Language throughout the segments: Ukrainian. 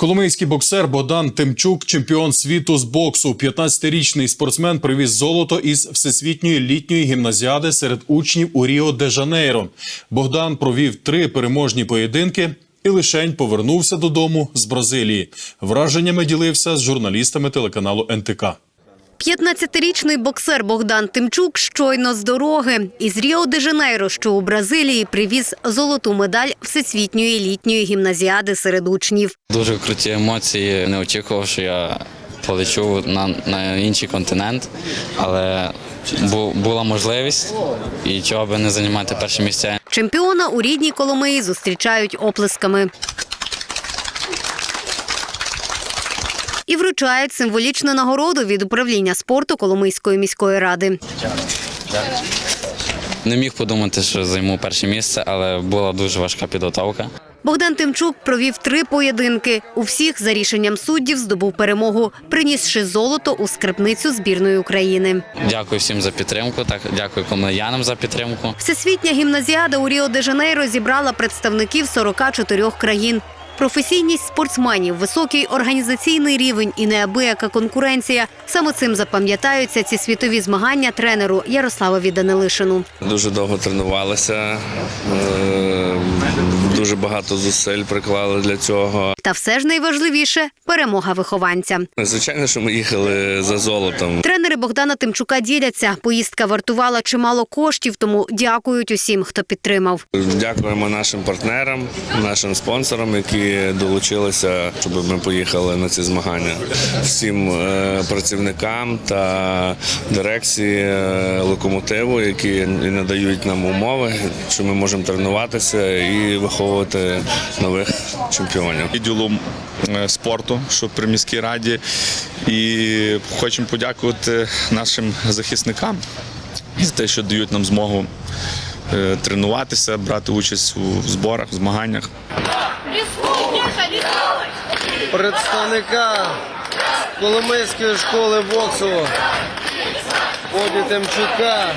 Коломийський боксер Богдан Тимчук, чемпіон світу з боксу. 15-річний спортсмен привіз золото із всесвітньої літньої гімназіади серед учнів у Ріо де Жанейро. Богдан провів три переможні поєдинки і лишень повернувся додому з Бразилії. Враженнями ділився з журналістами телеканалу НТК. 15-річний боксер Богдан Тимчук щойно з дороги. Із Ріо-де-Жанейро, що у Бразилії, привіз золоту медаль Всесвітньої літньої гімназіади серед учнів. Дуже круті емоції. Не очікував, що я полечу на, на інший континент, але бу, була можливість і чого би не займати перше місця. Чемпіона у рідній Коломиї зустрічають оплесками. І вручають символічну нагороду від управління спорту Коломийської міської ради. Не міг подумати, що займу перше місце, але була дуже важка підготовка. Богдан Тимчук провів три поєдинки. У всіх за рішенням суддів здобув перемогу, принісши золото у скрипницю збірної України. Дякую всім за підтримку. Так дякую комедіянам за підтримку. Всесвітня гімназіада у Ріо-де-Жанейро зібрала представників 44 країн. Професійність спортсменів, високий організаційний рівень і неабияка конкуренція. Саме цим запам'ятаються ці світові змагання тренеру Ярославові Данилишину. Дуже довго тренувалися, е, дуже багато зусиль приклали для цього. Та все ж найважливіше перемога вихованця. Звичайно, що ми їхали за золотом. Тренери Богдана Тимчука діляться. Поїздка вартувала чимало коштів, тому дякують усім, хто підтримав. Дякуємо нашим партнерам, нашим спонсорам, які долучилися, щоб ми поїхали на ці змагання. Всім е, працівникам та дирекції е, локомотиву, які надають нам умови, що ми можемо тренуватися і виховувати нових чемпіонів. відділу е, спорту, що при міській раді. І хочемо подякувати нашим захисникам за те, що дають нам змогу е, тренуватися, брати участь у зборах, змаганнях. представника Коломийської школи боксу Боді Тимчука,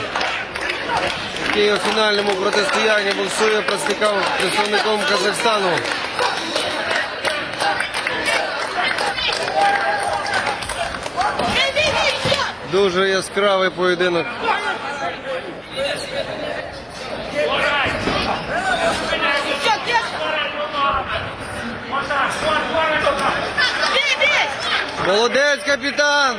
який у фінальному протистоянні боксує представником, Казахстану. Дуже яскравий поєдинок. Молодець, капітан!